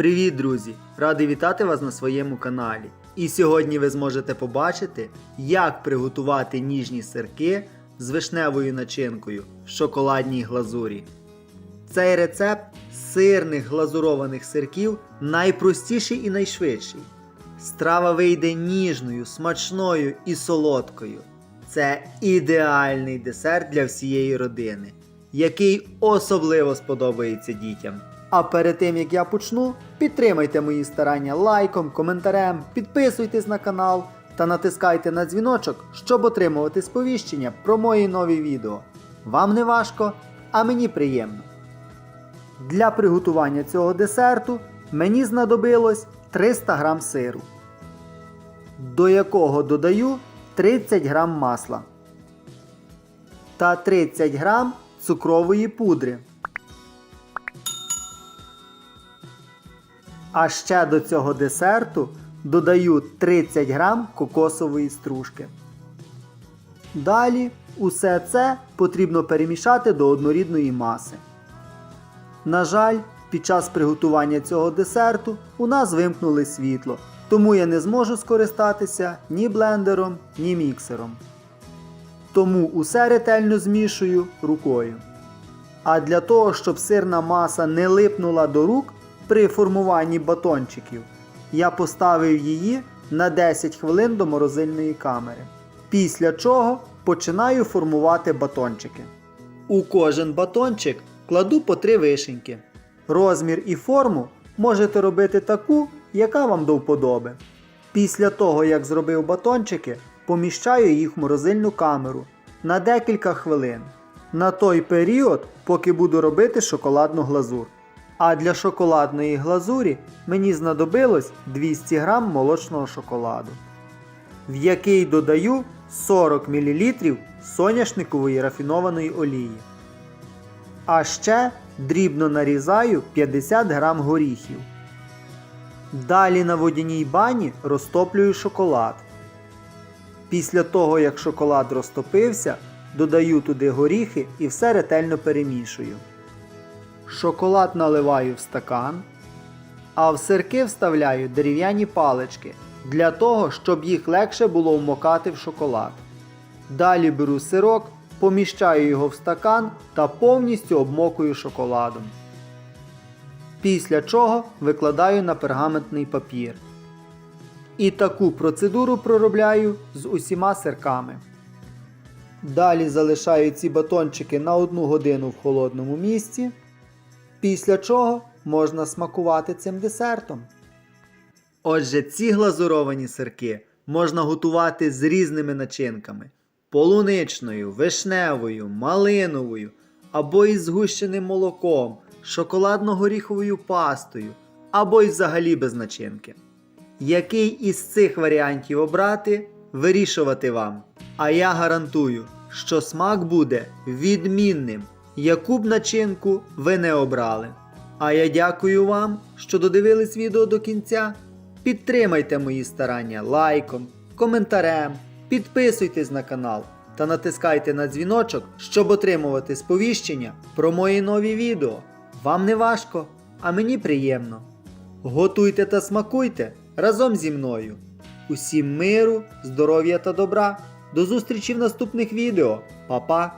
Привіт, друзі! Радий вітати вас на своєму каналі. І сьогодні ви зможете побачити, як приготувати ніжні сирки з вишневою начинкою в шоколадній глазурі. Цей рецепт сирних глазурованих сирків найпростіший і найшвидший. Страва вийде ніжною, смачною і солодкою. Це ідеальний десерт для всієї родини, який особливо сподобається дітям. А перед тим як я почну, підтримайте мої старання лайком, коментарем, підписуйтесь на канал та натискайте на дзвіночок, щоб отримувати сповіщення про мої нові відео. Вам не важко, а мені приємно. Для приготування цього десерту мені знадобилось 300 г сиру, до якого додаю 30 г масла та 30 г цукрової пудри. А ще до цього десерту додаю 30 г кокосової стружки. Далі усе це потрібно перемішати до однорідної маси. На жаль, під час приготування цього десерту у нас вимкнули світло, тому я не зможу скористатися ні блендером, ні міксером. Тому усе ретельно змішую рукою. А для того, щоб сирна маса не липнула до рук при формуванні батончиків, я поставив її на 10 хвилин до морозильної камери. Після чого починаю формувати батончики. У кожен батончик кладу по 3 вишеньки. Розмір і форму можете робити таку, яка вам до вподоби. Після того, як зробив батончики, поміщаю їх в морозильну камеру на декілька хвилин. На той період, поки буду робити шоколадну глазур. А для шоколадної глазурі мені знадобилось 200 г молочного шоколаду, в який додаю 40 мл соняшникової рафінованої олії. А ще дрібно нарізаю 50 г горіхів. Далі на водяній бані розтоплюю шоколад. Після того, як шоколад розтопився, додаю туди горіхи і все ретельно перемішую. Шоколад наливаю в стакан, а в сирки вставляю дерев'яні палички для того, щоб їх легше було вмокати в шоколад. Далі беру сирок, поміщаю його в стакан та повністю обмокую шоколадом. Після чого викладаю на пергаментний папір. І таку процедуру проробляю з усіма сирками. Далі залишаю ці батончики на 1 годину в холодному місці. Після чого можна смакувати цим десертом. Отже, ці глазуровані сирки можна готувати з різними начинками: полуничною, вишневою, малиновою або із згущеним молоком, шоколадно-горіховою пастою, або й взагалі без начинки. Який із цих варіантів обрати, вирішувати вам. А я гарантую, що смак буде відмінним, яку б начинку ви не обрали. А я дякую вам, що додивились відео до кінця. Підтримайте мої старання лайком, коментарем, підписуйтесь на канал та натискайте на дзвіночок, щоб отримувати сповіщення про мої нові відео. Вам не важко, а мені приємно. Готуйте та смакуйте разом зі мною. Усім миру, здоров'я та добра. До зустрічі в наступних відео. Па-па!